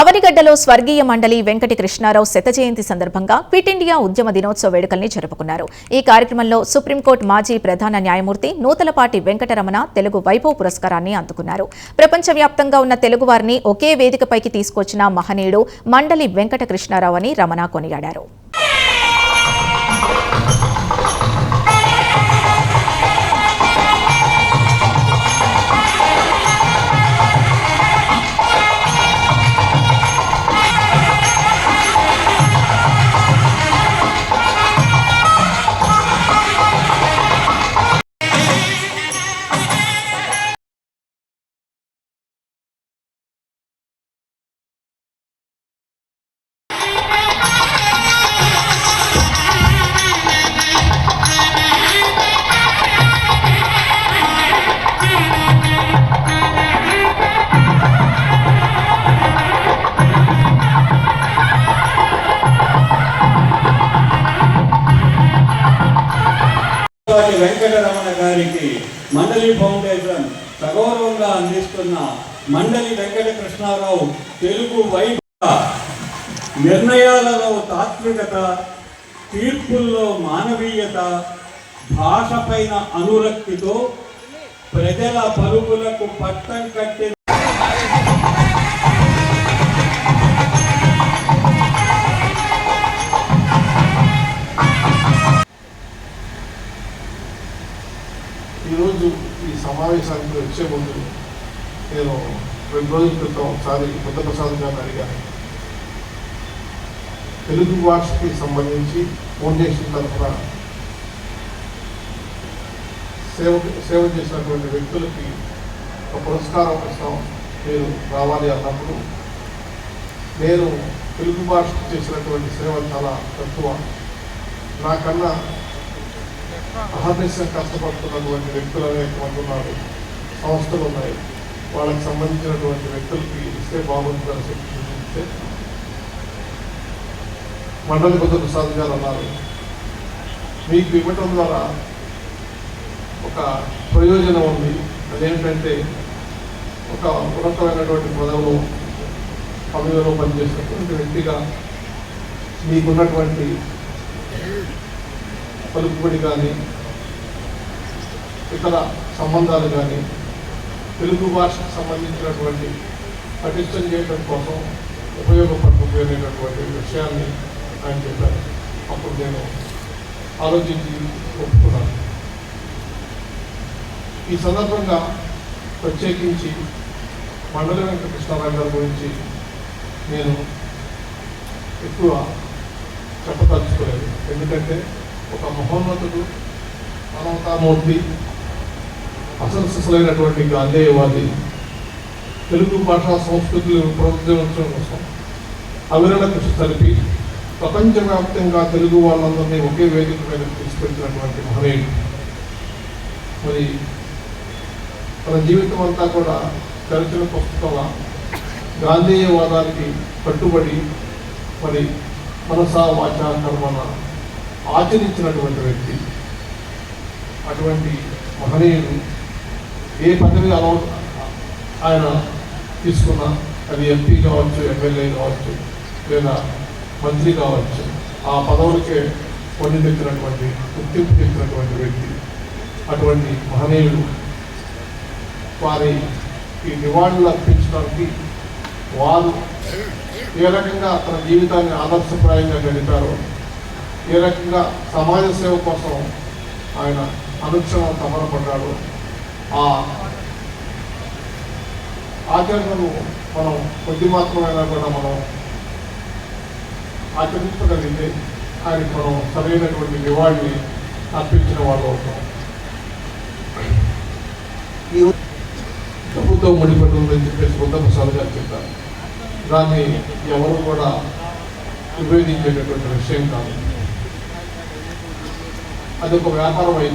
అవనిగడ్డలో స్వర్గీయ మండలి వెంకటి కృష్ణారావు శత జయంతి సందర్భంగా క్విట్ ఇండియా ఉద్యమ దినోత్సవ వేడుకల్ని జరుపుకున్నారు. ఈ కార్యక్రమంలో సుప్రీంకోర్టు మాజీ ప్రధాన న్యాయమూర్తి నూతలపాటి వెంకటరమణ తెలుగు వైభవ్ పురస్కారాన్ని అందుకున్నారు. ప్రపంచవ్యాప్తంగా ఉన్న తెలుగువారిని ఒకే వేదికపైకి తీసుకొచ్చిన మహనీయుడు మండలి వెంకట కృష్ణారావు అని రమణ కొనియాడారు. వాటి వెంకటరమణ గారికి మండలి ఫౌండేషన్ సగౌరవంగా అందిస్తున్న మండలి వెంకట కృష్ణారావు తెలుగు వైపు నిర్ణయాలలో తాత్వికత తీర్పుల్లో మానవీయత భాష పైన అనురక్తితో ప్రజల పరుగులకు పట్టం కట్టిన ఈరోజు ఈ సమావేశానికి వచ్చే ముందు నేను రెండు రోజుల క్రితం ఒకసారి బుద్ధప్రసాద్ గారిని అడిగాను తెలుగు భాషకి సంబంధించి ఫౌండేషన్ తరఫున సేవ సేవ చేసినటువంటి వ్యక్తులకి ఒక పురస్కారం ఇస్తాం మీరు రావాలి అన్నప్పుడు నేను తెలుగు భాషకు చేసినటువంటి సేవ చాలా తక్కువ. నాకన్నా అహర్నిశం కష్టపడుతున్నటువంటి వ్యక్తులు అనేటువంటి ఉన్నారు సంస్థలు ఉన్నాయి. వాళ్ళకి సంబంధించినటువంటి వ్యక్తులకి ఇస్తే బాగుంటుందని చెప్పి సూచిస్తే మండలి బుద్ధ ప్రసాద్ గారు అన్నారు. మీకు ఇవ్వటం ద్వారా ఒక ప్రయోజనం ఉంది. అదేంటంటే ఒక ఉన్నతమైనటువంటి పదవులు పదవిలో పనిచేసినటువంటి వ్యక్తిగా మీకున్నటువంటి పలుకుబడి కానీ ఇతర సంబంధాలు కానీ తెలుగు భాషకు సంబంధించినటువంటి పటిష్టం చేయడం కోసం ఉపయోగపడకపోయినటువంటి విషయాన్ని ఆయన చెప్పారు. అప్పుడు నేను ఆలోచించి ఒప్పుకున్నాను. ఈ సందర్భంగా ప్రత్యేకించి మండల వెంకటకృష్ణారావు గారి గురించి నేను ఎక్కువ చెప్పదలుచుకోలేదు. ఎందుకంటే ఒక మహోన్నతుడు మానవతామూర్తి అసలు గాంధేయవాది తెలుగు భాషా సంస్కృతులు ప్రోత్సహించడం కోసం అవిరణ కృషి జరిపి ప్రపంచవ్యాప్తంగా తెలుగు వాళ్ళందరినీ ఒకే వేదిక మీద తీసుకెళ్తున్నటువంటి మహనీయుడు. మరి మన జీవితం అంతా కూడా తెరచిన పుస్తకాల గాంధేయవాదానికి కట్టుబడి మరి మనసా వాచ కర్మన ఆచరించినటువంటి వ్యక్తి అటువంటి మహనీయులు ఏ పదవి అలవ ఆయన తీసుకున్నా అది ఎంపీ కావచ్చు ఎమ్మెల్యే కావచ్చు లేదా మంత్రి కావచ్చు ఆ పదవులకే పొంది తెచ్చినటువంటి గుర్తింపు తెచ్చినటువంటి వ్యక్తి అటువంటి మహనీయులు వారి ఈ నివాళులు అర్పించడానికి వారు ఏ రకంగా తన జీవితాన్ని ఆదర్శప్రాయంగా గడిపారో ఏ రకంగా సమాజ సేవ కోసం ఆయన అనుక్షణం తమరపడ్డాడు. ఆ ఆచరణను మనం కొద్ది మాత్రమైనా కూడా మనం ఆచరించగలిగితే ఆయనకు మనం సరైనటువంటి నివాళిని అర్పించిన వాళ్ళు అవుతాం. ఈ డబ్బుతో ముడిపడి ఉందని చెప్పేసి బుద్ధప్రసాద్ గారు చెప్పారు. దాన్ని ఎవరు కూడా విభేదించేటటువంటి విషయం కాదు. అది ఒక వ్యాపారం అయితే